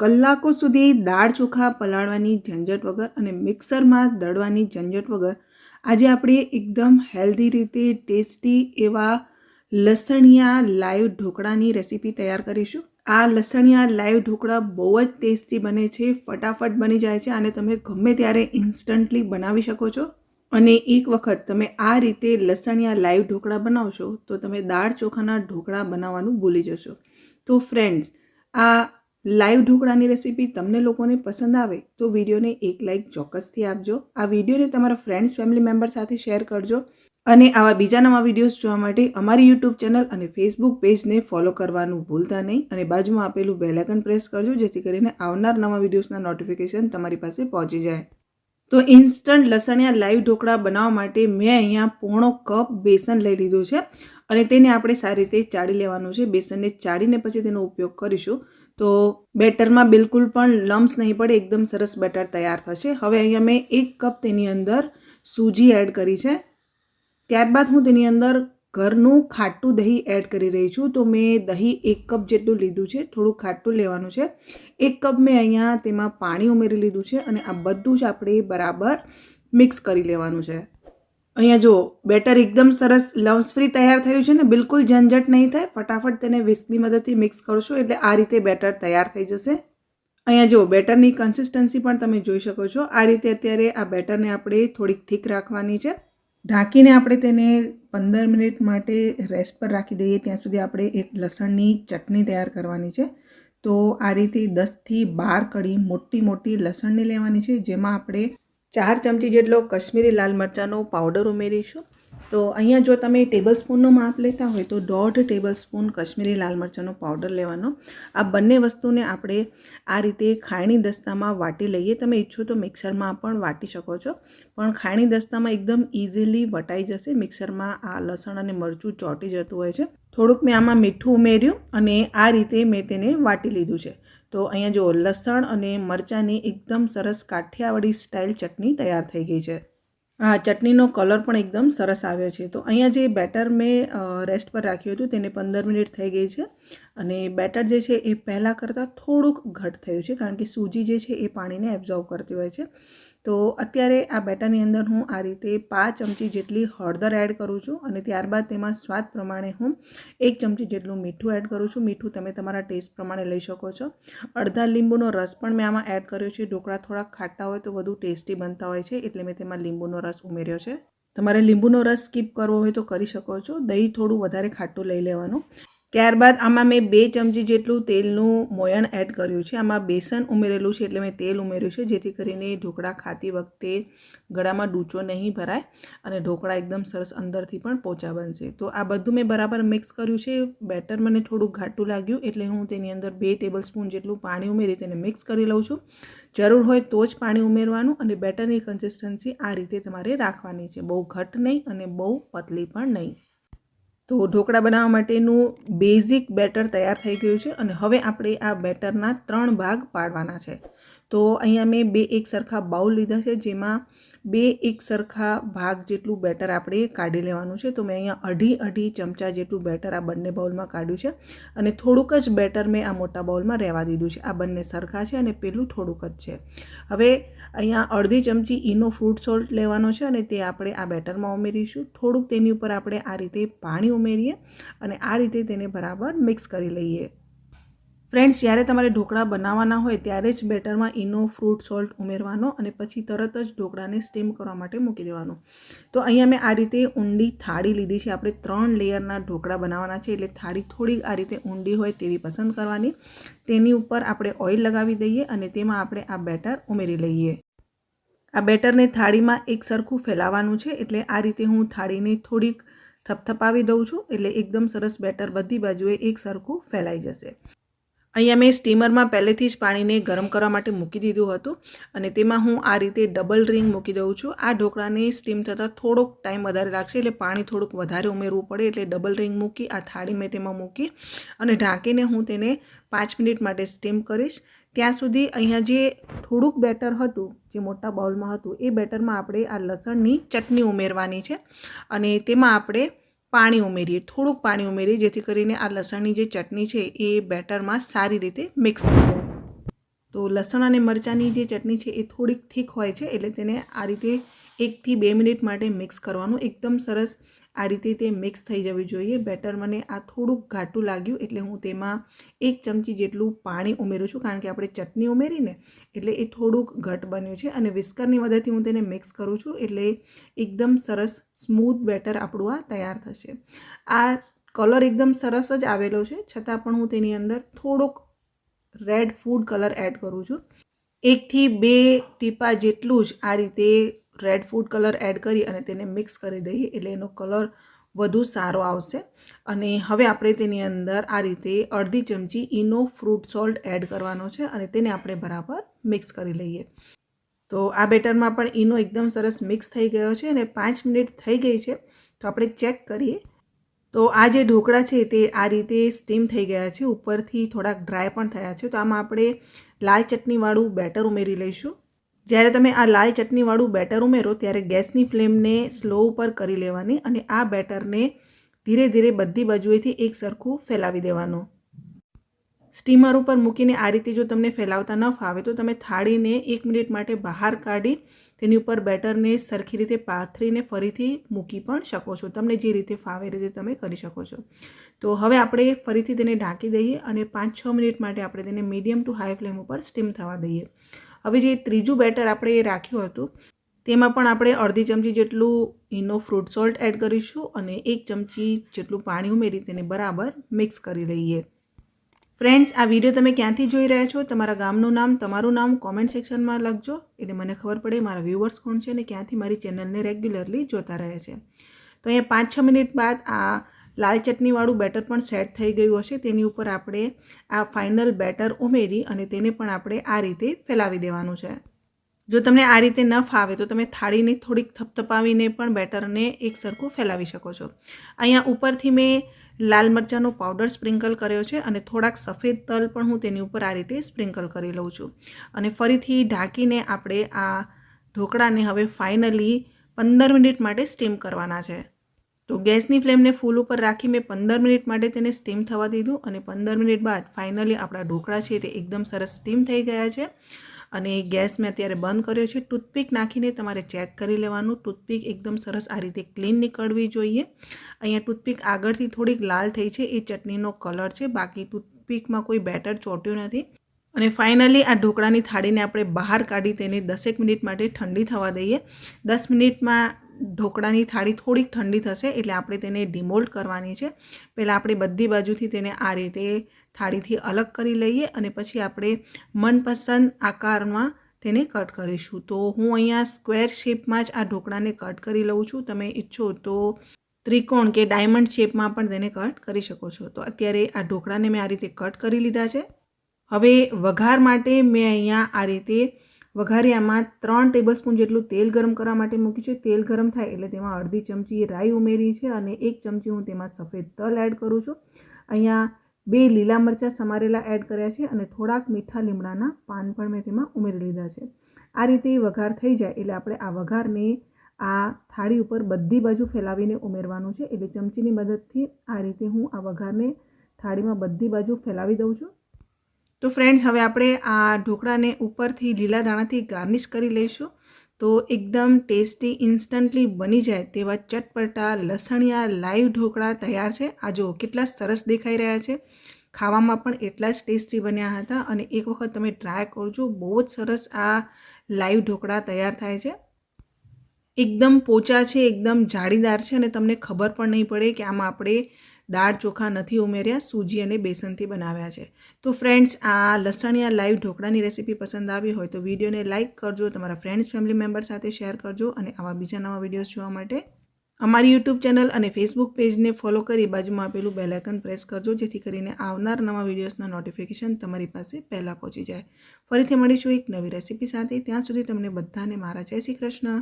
કલાકો સુધી દાળ ચોખા પલાળવાની ઝંઝટ વગર અને મિક્સરમાં દળવાની ઝંઝટ વગર આજે આપણે એકદમ હેલ્ધી રીતે ટેસ્ટી એવા લસણિયા લાઈવ ઢોકળાની રેસીપી તૈયાર કરીશું. આ લસણિયા લાઈવ ઢોકળા બહુ જ ટેસ્ટી બને છે, ફટાફટ બની જાય છે અને તમે ગમે ત્યારે ઇન્સ્ટન્ટલી બનાવી શકો છો. અને એક વખત તમે આ રીતે લસણિયા લાઈવ ઢોકળા બનાવશો તો તમે દાળ ચોખાના ઢોકળા બનાવવાનું ભૂલી જશો. તો ફ્રેન્ડ્સ આ લાઈવ ઢોકળાની રેસીપી તમને લોકોને પસંદ આવે તો વિડીયોને એક લાઈક ચોક્કસથી આપજો. આ વિડીયોને તમારા ફ્રેન્ડ્સ ફેમિલી મેમ્બર સાથે શેર કરજો અને આવા બીજા નવા વિડીયોઝ જોવા માટે અમારી યુટ્યુબ ચેનલ અને ફેસબુક પેજને ફોલો કરવાનું ભૂલતા નહીં અને બાજુમાં આપેલું બેલાઇકન પ્રેસ કરજો જેથી કરીને આવનાર નવા વિડીયોઝના નોટિફિકેશન તમારી પાસે પહોંચી જાય. તો ઇન્સ્ટન્ટ લસણિયા લાઈવ ઢોકળા બનાવવા માટે મેં અહીંયા પોણો કપ બેસન લઈ લીધું છે અને તેને આપણે સારી રીતે ચાળી લેવાનું છે. બેસનને ચાળીને પછી તેનો ઉપયોગ કરીશું. તો બેટરમાં બિલકુલ પણ લમ્સ નહીં પડે, એકદમ સરસ બેટર તૈયાર થશે. હવે અહીંયા મેં એક કપ તેની અંદર સૂજી એડ કરી છે. ત્યારબાદ હું તેની અંદર ઘરનું ખાટું દહીં એડ કરી રહી છું. તો મેં દહીં એક કપ જેટલું લીધું છે, થોડું ખાટું લેવાનું છે. એક કપ મેં અહીંયા તેમાં પાણી ઉમેરી લીધું છે અને આ બધું જ આપણે બરાબર મિક્સ કરી લેવાનું છે. અહીંયા જો, બેટર એકદમ સરસ લમ્સ ફ્રી તૈયાર થયું છે ને, બિલકુલ ઝંઝટ નહીં થાય. ફટાફટ તેને વિસ્કની મદદથી મિક્સ કરશો એટલે આ રીતે બેટર તૈયાર થઈ જશે. અહીંયા જો, બેટરની કન્સિસ્ટન્સી પણ તમે જોઈ શકો છો. આ રીતે અત્યારે આ બેટરને આપણે થોડીક થીક રાખવાની છે. ઢાંકીને આપણે તેને પંદર મિનિટ માટે રેસ્ટ પર રાખી દઈએ. ત્યાં સુધી આપણે એક લસણની ચટણી તૈયાર કરવાની છે. તો આ રીતે દસથી બાર કડી મોટી મોટી લસણની લેવાની છે, જેમાં આપણે ચાર ચમચી જેટલો કશ્મીરી લાલ મરચાંનો પાવડર ઉમેરીશું. તો અહીંયા જો તમે ટેબલ સ્પૂનનો માપ લેતા હોય તો દોઢ ટેબલ સ્પૂન કશ્મીરી લાલ મરચાંનો પાવડર લેવાનો. આ બંને વસ્તુને આપણે આ રીતે ખાયણી દસ્તામાં વાટી લઈએ. તમે ઈચ્છો તો મિક્સરમાં પણ વાટી શકો છો. પણ ખાયણી દસ્તામાં એકદમ ઇઝીલી વટાઈ જશે. મિક્સરમાં આ લસણ અને મરચું ચોંટી જતું હોય છે. થોડુંક મેં આમાં મીઠું ઉમેર્યું અને આ રીતે મેં તેને વાટી લીધું છે. તો અહીંયા જો લસણ અને મરચાંની એકદમ સરસ કાઠિયાવાડી સ્ટાઇલ ચટણી તૈયાર થઈ ગઈ છે. આ ચટણીનો કલર પણ એકદમ સરસ આવ્યો છે. તો અહીંયા જે બેટર મેં રેસ્ટ પર રાખ્યું હતું તેને પંદર મિનિટ થઈ ગઈ છે. અને બેટર જે છે એ પહેલાં કરતાં થોડુંક ઘટ થયું છે, કારણ કે સૂજી જે છે એ પાણીને એબ્ઝોર્વ કરતી હોય છે. તો અત્યારે આ બેટરની અંદર હું આ રીતે પાંચ ચમચી જેટલી હળદર એડ કરું છું અને ત્યારબાદ તેમાં સ્વાદ પ્રમાણે હું એક ચમચી જેટલું મીઠું એડ કરું છું. મીઠું તમે તમારા ટેસ્ટ પ્રમાણે લઈ શકો છો. અડધા લીંબુનો રસ પણ મેં આમાં એડ કર્યો છે. ઢોકળા થોડા ખાટા હોય તો વધુ ટેસ્ટી બનતા હોય છે એટલે મેં તેમાં લીંબુનો રસ ઉમેર્યો છે. તમારે લીંબુનો રસ સ્કીપ કરવો હોય તો કરી શકો છો. દહીં થોડું વધારે ખાટું લઈ લેવાનું. ત્યારબાદ આમાં મેં બે ચમચી જેટલું તેલનું મોયણ એડ કર્યું છે. આમાં બેસન ઉમેરેલું છે એટલે મેં તેલ ઉમેર્યું છે, જેથી કરીને ઢોકળા ખાતી વખતે ગળામાં ડૂચો નહીં ભરાય અને ઢોકળા એકદમ સરસ અંદરથી પણ પોચા બનશે. તો આ બધું મેં બરાબર મિક્સ કર્યું છે. બેટર મને થોડું ઘાટું લાગ્યું એટલે હું તેની અંદર બે ટેબલ સ્પૂન જેટલું પાણી ઉમેરી તેને મિક્સ કરી લઉં છું. જરૂર હોય તો જ પાણી ઉમેરવાનું અને બેટરની કન્સિસ્ટન્સી આ રીતે તમારે રાખવાની છે. બહુ ઘટ નહીં અને બહુ પતલી પણ નહીં. તો ઢોકળા બનાવવા માટેનું બેઝિક બેટર તૈયાર થઈ ગયું છે અને હવે આપણે આ બેટરના ત્રણ ભાગ પાડવાના છે. તો અહીંયા મેં બે એક સરખા બાઉલ લીધા છે જેમાં બે એક સરખા ભાગ જેટલું બેટર આપણે કાઢી લેવાનું છે. તો મેં અહીંયા અઢી અઢી ચમચા જેટલું બેટર આ બંને બાઉલમાં કાઢ્યું છે. અને થોડુંક જ બેટર મેં આ મોટા બાઉલમાં રહેવા દીધું છે. આ બંને સરખા છે અને પેલું થોડુંક જ છે. હવે અહીંયા અડધી ચમચી ઈનો ફ્રૂટ સોલ્ટ લેવાનો છે અને તે આપણે આ બેટરમાં ઉમેરીશું. થોડુંક તેની ઉપર આપણે આ રીતે પાણી ઉમેરીએ અને આ રીતે તેને બરાબર મિક્સ કરી લઈએ. ફ્રેન્ડ્સ, જ્યારે તમારે ઢોકળા બનાવવાના હોય ત્યારે જ બેટરમાં ઈનો, ફ્રૂટ, સોલ્ટ ઉમેરવાનો અને પછી તરત જ ઢોકળાને સ્ટીમ કરવા માટે મૂકી દેવાનું. તો અહીંયા મેં આ રીતે ઊંડી થાળી લીધી છે. આપણે ત્રણ લેયરના ઢોકળા બનાવવાના છે, એટલે થાળી થોડીક આ રીતે ઊંડી હોય તેવી પસંદ કરવાની. તેની ઉપર આપણે ઓઇલ લગાવી દઈએ અને તેમાં આપણે આ બેટર ઉમેરી લઈએ. આ બેટરને થાળીમાં એક સરખું ફેલાવવાનું છે, એટલે આ રીતે હું થાળીને થોડીક થપથપાવી દઉં છું, એટલે એકદમ સરસ બેટર બધી બાજુએ એક સરખું ફેલાઈ જશે. અહીંયા મેં સ્ટીમરમાં પહેલેથી જ પાણીને ગરમ કરવા માટે મૂકી દીધું હતું અને તેમાં હું આ રીતે ડબલ રિંગ મૂકી દઉં છું. આ ઢોકળાને સ્ટીમ થતાં થોડોક ટાઈમ વધારે લાગશે એટલે પાણી થોડુંક વધારે ઉમેરવું પડે એટલે ડબલ રિંગ મૂકી, આ થાળી મેં તેમાં મૂકી અને ઢાંકીને હું તેને પાંચ મિનિટ માટે સ્ટીમ કરીશ. ત્યાં સુધી અહીંયા જે થોડુંક બેટર હતું, જે મોટા બાઉલમાં હતું, એ બેટરમાં આપણે આ લસણની ચટણી ઉમેરવાની છે અને તેમાં આપણે પાણી ઉમેરીએ, થોડુંક પાણી ઉમેરીએ, જેથી કરીને આ લસણની જે ચટણી છે એ બેટરમાં સારી રીતે મિક્સ થઈ તો લસણ અને મરચાંની જે ચટણી છે એ થોડીક થીક હોય છે, એટલે તેને આ રીતે એકથી બે મિનિટ માટે મિક્સ કરવાનું. એકદમ સરસ આ રીતે તે મિક્સ થઈ જવી જોઈએ. બેટર મને આ થોડુંક ઘાટું લાગ્યું એટલે હું તેમાં એક ચમચી જેટલું પાણી ઉમેરું છું. કારણ કે આપણે ચટણી ઉમેરીને એટલે એ થોડુંક ઘટ બન્યું છે. અને વિસ્કરની મદદથી હું તેને મિક્સ કરું છું એટલે એકદમ સરસ સ્મૂથ બેટર આપણું આ તૈયાર થશે. આ કલર એકદમ સરસ જ આવેલો છે. છતાં પણ હું તેની અંદર થોડોક રેડ ફૂડ કલર એડ કરું છું. એકથી બે ટીપા જેટલું જ આ રીતે રેડ ફૂડ કલર એડ કરી અને તેને મિક્સ કરી દઈએ એટલે એનો કલર વધુ સારો આવશે. અને હવે આપણે તેની અંદર આ રીતે અડધી ચમચી ઇનો ફ્રૂટ સોલ્ટ એડ કરવાનો છે અને તેને આપણે બરાબર મિક્સ કરી લઈએ. તો આ બેટરમાં પણ ઈનો એકદમ સરસ મિક્સ થઈ ગયો છે અને પાંચ મિનિટ થઈ ગઈ છે, તો આપણે ચેક કરીએ. તો આ જે ઢોકળા છે તે આ રીતે સ્ટીમ થઈ ગયા છે, ઉપરથી થોડાક ડ્રાય પણ થયા છે. તો આમાં આપણે લાલ ચટણીવાળું બેટર ઉમેરી લઈશું. જ્યારે તમે આ લાલ ચટણીવાળું બેટર ઉમેરો, ત્યારે ગેસની ફ્લેમને સ્લો ઉપર કરી લેવાની અને આ બેટરને ધીરે ધીરે બધી બાજુએથી એક સરખું ફેલાવી દેવાનું. સ્ટીમર ઉપર મૂકીને આ રીતે જો તમને ફેલાવતા ન ફાવે, તો તમે થાળીને એક મિનિટ માટે બહાર કાઢી તેની ઉપર બેટરને સરખી રીતે પાથરીને ફરીથી મૂકી પણ શકો છો. તમને જે રીતે ફાવે રીતે તમે કરી શકો છો. તો હવે આપણે ફરીથી તેને ઢાંકી દઈએ અને પાંચ છ મિનિટ માટે આપણે તેને મીડિયમ ટુ હાઈ ફ્લેમ ઉપર સ્ટીમ થવા દઈએ. હવે જે ત્રીજું બેટર આપણે રાખ્યું હતું, તેમાં પણ આપણે અડધી ચમચી જેટલું ઇનો ફ્રૂટ સોલ્ટ એડ કરીશું અને એક ચમચી જેટલું પાણી ઉમેરી તેને બરાબર મિક્સ કરી લઈએ. ફ્રેન્ડ્સ, આ વીડિયો તમે ક્યાંથી જોઈ રહ્યા છો? તમારા ગામનું નામ, તમારું નામ કોમેન્ટ સેક્શનમાં લખજો. એટલે મને ખબર પડે મારા વ્યૂવર્સ કોણ છે અને ક્યાંથી મારી ચેનલને રેગ્યુલરલી જોતા રહે છે. તો અહીંયા પાંચ છ મિનિટ બાદ આ લાલ ચટણીવાળું બેટર પણ સેટ થઈ ગયું હશે. તેની ઉપર આપણે આ ફાઇનલ બેટર ઉમેરી અને તેને પણ આપણે આ રીતે ફેલાવી દેવાનું છે. જો તમને આ રીતે ન ફાવે તો તમે થાળીને થોડીક થપથપાવીને પણ બેટરને એક સરખું ફેલાવી શકો છો. અહીંયા ઉપરથી મેં લાલ મરચાંનો પાવડર સ્પ્રિંકલ કર્યો છે અને થોડાક સફેદ તલ પણ હું તેની ઉપર આ રીતે સ્પ્રિંકલ કરી લઉં છું. અને ફરીથી ઢાંકીને આપણે આ ઢોકળાને હવે ફાઇનલી પંદર મિનિટ માટે સ્ટીમ કરવાના છે. તો ગેસની ફ્લેમને ફૂલ ઉપર રાખી મેં પંદર મિનિટ માટે તેને સ્ટીમ થવા દીધું અને પંદર મિનિટ બાદ ફાઇનલી આપણા ઢોકળા છે તે એકદમ સરસ સ્ટીમ થઈ ગયા છે. અને ગેસ મેં અત્યારે બંધ કર્યો છે. ટૂથપીક નાખીને તમારે ચેક કરી લેવાનું. ટૂથપીક એકદમ સરસ આ રીતે ક્લીન નીકળવી જોઈએ. અહીંયા ટૂથપીક આગળથી થોડીક લાલ થઈ છે. એ ચટણીનો કલર છે. બાકી ટૂથપીકમાં કોઈ બેટર ચોટ્યું નથી. અને ફાઇનલી આ ઢોકળાની થાળીને આપણે બહાર કાઢી તેને દસેક મિનિટ માટે ઠંડી થવા દઈએ. દસ મિનિટમાં ઢોકળાની થાળી થોડીક ઠંડી થશે એટલે આપણે તેને ડિમોલ્ડ કરવાની છે. પહેલાં આપણે બધી બાજુથી તેને આ રીતે થાળીથી અલગ કરી લઈએ અને પછી આપણે મનપસંદ આકારમાં તેને કટ કરીશું. તો હું અહીંયા સ્ક્વેર શેપમાં જ આ ઢોકળાને કટ કરી લઉં છું. તમે ઈચ્છો તો ત્રિકોણ કે ડાયમંડ શેપમાં પણ તેને કટ કરી શકો છો. તો અત્યારે આ ઢોકળાને મેં આ રીતે કટ કરી લીધા છે. હવે વઘાર માટે મેં અહીંયા આ રીતે વઘારિયામાં ત્રણ ટેબલસ્પૂન જેટલું તેલ ગરમ કરવા માટે મૂક્યું છે. તેલ ગરમ થાય એટલે તેમાં અડધી ચમચી રાઈ ઉમેરી છે અને એક ચમચી હું તેમાં સફેદ તલ એડ કરું છું. અહીંયા બે લીલા મરચાં સમારેલા એડ કર્યા છે અને થોડાક મીઠા લીમડાના પાન પણ મેં તેમાં ઉમેરી લીધા છે. આ રીતે વઘાર થઈ જાય એટલે આપણે આ વઘારને આ થાળી ઉપર બધી બાજુ ફેલાવીને ઉમેરવાનું છે. એટલે ચમચીની મદદથી આ રીતે હું આ વઘારને થાળીમાં બધી બાજુ ફેલાવી દઉં છું. તો ફ્રેન્ડ્સ હવે આપણે આ ઢોકળાને ઉપરથી લીલા દાણાથી ગાર્નિશ કરી લઈશું. તો એકદમ ટેસ્ટી ઇન્સ્ટન્ટલી બની જાય તેવા ચટપટા, લસણિયા લાઈવ ઢોકળા તૈયાર છે. આ જો કેટલા સરસ દેખાઈ રહ્યા છે. ખાવામાં પણ એટલા જ ટેસ્ટી બન્યા હતા અને એક વખત તમે ટ્રાય કરજો, બહુ જ સરસ આ લાઈવ ઢોકળા તૈયાર થાય છે. એકદમ પોચા છે, એકદમ જાળીદાર છે અને તમને ખબર પણ નહીં પડે કે આમાં આપણે દાળ ચોખા નથી ઉમેર્યા, સૂજી અને બેસનથી બનાવ્યા છે. તો ફ્રેન્ડ્સ આ લસણિયા લાઈવ ઢોકળાની રેસીપી પસંદ આવી હોય તો વિડીયોને લાઇક કરજો, તમારા ફ્રેન્ડ્સ ફેમિલી મેમ્બર સાથે શેર કરજો અને આવા બીજા નવા વિડીયોઝ જોવા માટે અમારી યુટ્યુબ ચેનલ અને ફેસબુક પેજને ફોલો કરી બાજુમાં આપેલું બેલાઇકન પ્રેસ કરજો, જેથી કરીને આવનાર નવા વિડીયોઝના નોટિફિકેશન તમારી પાસે પહેલાં પહોંચી જાય. ફરીથી મળીશું એક નવી રેસીપી સાથે. ત્યાં સુધી તમને બધાને મારા જય શ્રી કૃષ્ણ.